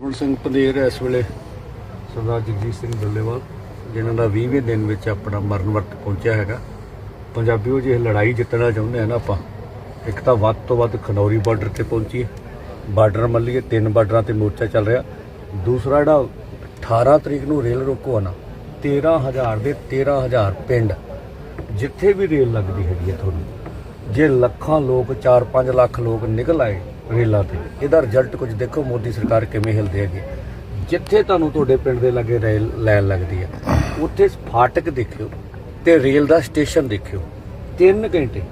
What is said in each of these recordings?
ਗੁਰ ਸਿੰਘ ਪੰਦੇਰ ਇਸ ਵੇਲੇ ਸਰਦਾਰ ਜਗਜੀਤ ਸਿੰਘ ਡੱਲੇਵਾਲ, ਜਿਨ੍ਹਾਂ ਦਾ 20ਵੇਂ ਦਿਨ ਵਿੱਚ ਆਪਣਾ ਮਰਨ ਵਰਤ ਪਹੁੰਚਿਆ ਹੈਗਾ। ਪੰਜਾਬੀਓ, ਜੇ ਲੜਾਈ ਜਿੱਤਣਾ ਚਾਹੁੰਦੇ ਆ ਨਾ ਆਪਾਂ, ਇੱਕ ਤਾਂ ਵੱਧ ਤੋਂ ਵੱਧ ਖਨੌਰੀ ਬਾਰਡਰ ਤੇ ਪਹੁੰਚੀਏ। ਬਾਰਡਰ ਮੱਲੀਏ, ਤਿੰਨ ਬਾਰਡਰਾਂ ਤੇ ਮੋਰਚਾ ਚੱਲ ਰਿਹਾ। ਦੂਸਰਾ ਜਿਹੜਾ 18 ਤਰੀਕ ਨੂੰ ਰੇਲ ਰੋਕੋ ਆ ਆਣਾ 13000 ਦੇ 13000 ਪਿੰਡ, ਜਿੱਥੇ ਵੀ ਰੇਲ ਲੱਗਦੀ ਹੈਗੀ ਹੈ ਤੁਹਾਨੂੰ, ਜੇ ਲੱਖਾਂ ਲੋਕ 4-5 ਲੱਖ ਲੋਕ ਨਿਕਲ ਆਏ ਰੇਲਾਂ ਤੇ। ਇਹਦਾ ਰਿਜ਼ਲਟ ਕੁਝ ਦੇਖੋ, ਮੋਦੀ ਸਰਕਾਰ ਕਿਵੇਂ ਹਿਲਦੇ ਹੈਗੇ। ਜਿੱਥੇ ਤੁਹਾਨੂੰ ਤੁਹਾਡੇ ਪਿੰਡ ਦੇ ਲਾਗੇ ਰੇਲ ਲਾਈਨ ਲੱਗਦੀ ਹੈ, ਉੱਥੇ ਫਾਟਕ ਦੇਖਿਓ ਤੇ ਰੇਲ ਦਾ ਸਟੇਸ਼ਨ ਦੇਖਿਓ। 3 ਘੰਟੇ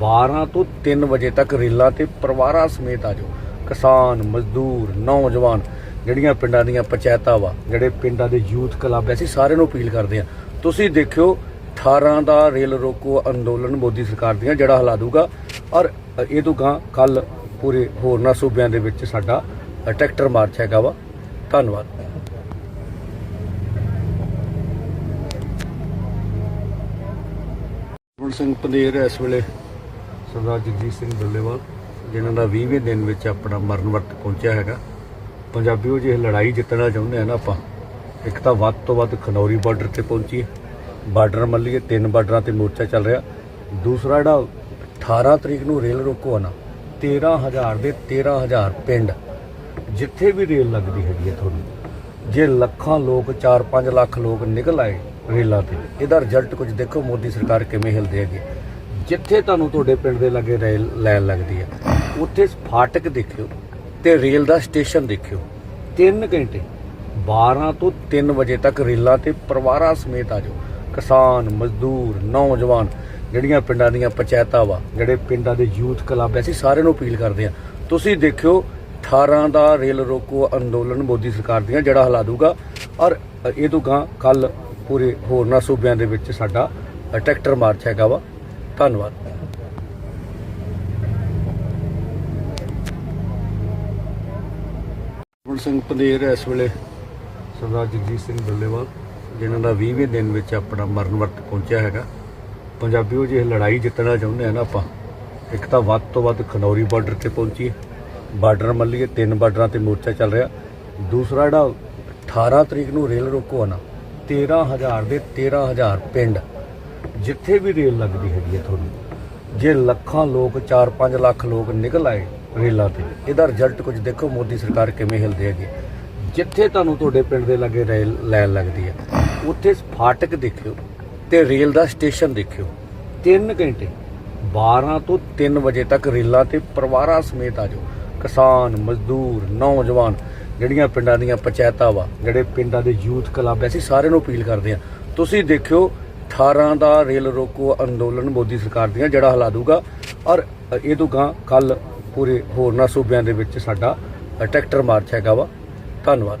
12 ਤੋਂ 3 ਵਜੇ ਤੱਕ ਰੇਲਾਂ ਤੇ ਪਰਿਵਾਰਾਂ ਸਮੇਤ ਆ ਜਾਓ। ਕਿਸਾਨ, ਮਜ਼ਦੂਰ, ਨੌਜਵਾਨ, ਜਿਹੜੀਆਂ ਪਿੰਡਾਂ ਦੀਆਂ ਪੰਚਾਇਤਾਂ ਵਾ, ਜਿਹੜੇ ਪਿੰਡਾਂ ਦੇ ਯੂਥ ਕਲੱਬ ਐਸੀ ਸਾਰਿਆਂ ਨੂੰ ਅਪੀਲ ਕਰਦੇ ਆ ਤੁਸੀਂ ਦੇਖਿਓ 18 ਦਾ ਰੇਲ ਰੋਕੋ ਅੰਦੋਲਨ ਮੋਦੀ ਸਰਕਾਰ ਦੀਆਂ, ਜਿਹੜਾ ਹਿਲਾ ਦੂਗਾ ਔਰ ਇਹ ਤੋਂ ਗਾਂ ਕੱਲ ਪੂਰੇ ਹੋਰਨਾਂ ਸੂਬਿਆਂ ਦੇ ਵਿੱਚ ਸਾਡਾ ਟਰੈਕਟਰ ਮਾਰਚ ਹੈਗਾ ਵਾ। ਧੰਨਵਾਦ। ਗੁਰਮਨ ਸਿੰਘ ਪੰਦੇਰ ਇਸ ਵੇਲੇ ਸਰਦਾਰ ਜਗਜੀਤ ਸਿੰਘ ਬੱਲੇਵਾਲ, ਜਿਨ੍ਹਾਂ ਦਾ 20ਵੇਂ ਦਿਨ ਵਿੱਚ ਆਪਣਾ ਮਰਨ ਵਰਤ ਪਹੁੰਚਿਆ ਹੈਗਾ। ਪੰਜਾਬੀਓ, ਜੇ ਲੜਾਈ ਜਿੱਤਣਾ ਚਾਹੁੰਦੇ ਆ ਨਾ ਆਪਾਂ, ਇੱਕ ਤਾਂ ਵੱਧ ਤੋਂ ਵੱਧ ਖਨੌਰੀ ਬਾਰਡਰ ਤੇ ਪਹੁੰਚੀਏ। ਬਾਰਡਰ ਮੱਲੀਏ, ਤਿੰਨ ਬਾਰਡਰਾਂ ਤੇ ਮੋਰਚਾ ਚੱਲ ਰਿਹਾ। ਦੂਸਰਾ ਜਿਹੜਾ 18 ਤਰੀਕ ਨੂੰ ਰੇਲ ਰੋਕੋ ਆ ਨਾ 13000 ਦੇ 13000 ਪਿੰਡ ਜਿੱਥੇ ਵੀ ਰੇਲ ਲੱਗਦੀ ਹੈਗੀ ਹੈ ਤੁਹਾਨੂੰ, ਜੇ ਲੱਖਾਂ ਲੋਕ 4-5 ਲੱਖ ਲੋਕ ਨਿਕਲ ਆਏ ਰੇਲਾਂ ਤੇ, ਇਹਦਾ ਰਿਜ਼ਲਟ ਕੁਝ ਦੇਖੋ ਮੋਦੀ ਸਰਕਾਰ ਕਿਵੇਂ ਹਿਲਦੀ ਹੈਗੇ ਜਿੱਥੇ ਤੁਹਾਨੂੰ ਤੁਹਾਡੇ ਪਿੰਡ ਦੇ ਲਾਗੇ ਰੇਲ ਲਾਈਨ ਲੱਗਦੀ ਹੈ, ਉੱਥੇ ਫਾਟਕ ਦੇਖਿਓ ਤੇ ਰੇਲ ਦਾ ਸਟੇਸ਼ਨ ਦੇਖਿਓ 3 ਘੰਟੇ 12 ਤੋਂ 3 ਵਜੇ ਤੱਕ ਰੇਲਾਂ ਤੇ ਪਰਿਵਾਰਾਂ ਸਮੇਤ ਆ ਜਾਓ। ਕਿਸਾਨ, ਮਜ਼ਦੂਰ, ਨੌਜਵਾਨ ਜਿਹੜੀਆਂ ਪਿੰਡਾਂ ਦੀਆਂ ਪੰਚਾਇਤਾਂ ਵਾ, ਜਿਹੜੇ ਪਿੰਡਾਂ ਦੇ ਯੂਥ ਕਲੱਬ ਐ ਅਸੀਂ ਸਾਰਿਆਂ ਨੂੰ ਅਪੀਲ ਕਰਦੇ ਆ ਤੁਸੀਂ ਦੇਖਿਓ 18 ਦਾ ਰੇਲ ਰੋਕੋ ਅੰਦੋਲਨ ਮੋਦੀ ਸਰਕਾਰ ਦੀਆਂ ਜਿਹੜਾ ਹਲਾ ਦੂਗਾ ਔਰ ਇਹ ਤੋਂ ਗਾਂ ਕੱਲ ਪੂਰੇ ਹੋਰਨਾਂ ਸੂਬਿਆਂ ਦੇ ਵਿੱਚ ਸਾਡਾ ਟਰੈਕਟਰ ਮਾਰਚ ਹੈਗਾ ਵਾ। ਧੰਨਵਾਦ। ਸਿੰਘ ਪੰਦੇਰ ਇਸ ਵੇਲੇ ਸਰਦਾਰ ਜਗਜੀਤ ਸਿੰਘ ਬੱਲੇਵਾਲ, ਜਿਨ੍ਹਾਂ ਦਾ 20ਵੇਂ ਦਿਨ ਵਿੱਚ ਆਪਣਾ ਮਰਨ ਵਰਤ ਪਹੁੰਚਿਆ ਹੈਗਾ। ਪੰਜਾਬੀਓ ਜੇ ਇਹ ਲੜਾਈ ਜਿੱਤਣਾ ਚਾਹੁੰਦੇ ਆ ਨਾ ਆਪਾਂ, ਇੱਕ ਤਾਂ ਵੱਧ ਤੋਂ ਵੱਧ ਖਨੌਰੀ ਬਾਰਡਰ ਤੇ ਪਹੁੰਚੀਏ ਬਾਰਡਰ ਮੱਲੀਏ, ਤਿੰਨ ਬਾਰਡਰਾਂ ਤੇ ਮੋਰਚਾ ਚੱਲ ਰਿਹਾ, ਦੂਸਰਾ ਜਿਹੜਾ 18 ਤਰੀਕ ਨੂੰ ਰੇਲ ਰੋਕੋ ਆ ਨਾ 13000 ਦੇ 13000 ਪਿੰਡ, ਜਿੱਥੇ ਵੀ ਰੇਲ ਲੱਗਦੀ ਹੈਗੀ ਹੈ ਤੁਹਾਨੂੰ, ਜੇ ਲੱਖਾਂ ਲੋਕ 4-5 ਲੱਖ ਲੋਕ ਨਿਕਲ ਆਏ ਰੇਲਾਂ ਤੇ, ਇਹਦਾ ਰਿਜ਼ਲਟ ਕੁਝ ਦੇਖੋ ਮੋਦੀ ਸਰਕਾਰ ਕਿਵੇਂ ਹਿਲਦੀ ਹੈਗੇ ਜਿੱਥੇ ਤੁਹਾਨੂੰ ਤੁਹਾਡੇ ਪਿੰਡ ਦੇ ਲਾਗੇ ਰੇਲ ਲਾਈਨ ਲੱਗਦੀ ਹੈ ਉੱਥੇ ਫਾਟਕ ਦੇਖਿਓ ਤੇ ਰੇਲ ਦਾ ਸਟੇਸ਼ਨ ਦੇਖਿਓ। 3 ਘੰਟੇ 12 ਤੋਂ 3 ਵਜੇ ਤੱਕ ਰੇਲਾਂ ਤੇ ਪਰਿਵਾਰਾਂ ਸਮੇਤ ਆ ਜਾਓ। ਕਿਸਾਨ, ਮਜ਼ਦੂਰ, ਨੌਜਵਾਨ, ਜਿਹੜੀਆਂ ਪਿੰਡਾਂ ਦੀਆਂ ਪੰਚਾਇਤਾਂ ਵਾ, ਜਿਹੜੇ ਪਿੰਡਾਂ ਦੇ ਯੂਥ ਕਲੱਬ ਐ ਅਸੀਂ ਸਾਰਿਆਂ ਨੂੰ ਅਪੀਲ ਕਰਦੇ ਆ ਤੁਸੀਂ ਦੇਖਿਓ 18 ਦਾ ਰੇਲ ਰੋਕੋ ਅੰਦੋਲਨ ਮੋਦੀ ਸਰਕਾਰ ਦੀਆਂ ਜਿਹੜਾ ਹਿਲਾ ਦੂਗਾ ਔਰ ਇਹ ਤੋਂ ਗਾਂ ਕੱਲ ਪੂਰੇ ਹੋਰਨਾਂ ਸੂਬਿਆਂ ਦੇ ਵਿੱਚ ਸਾਡਾ ਟਰੈਕਟਰ ਮਾਰਚ ਹੈਗਾ ਵਾ। ਧੰਨਵਾਦ।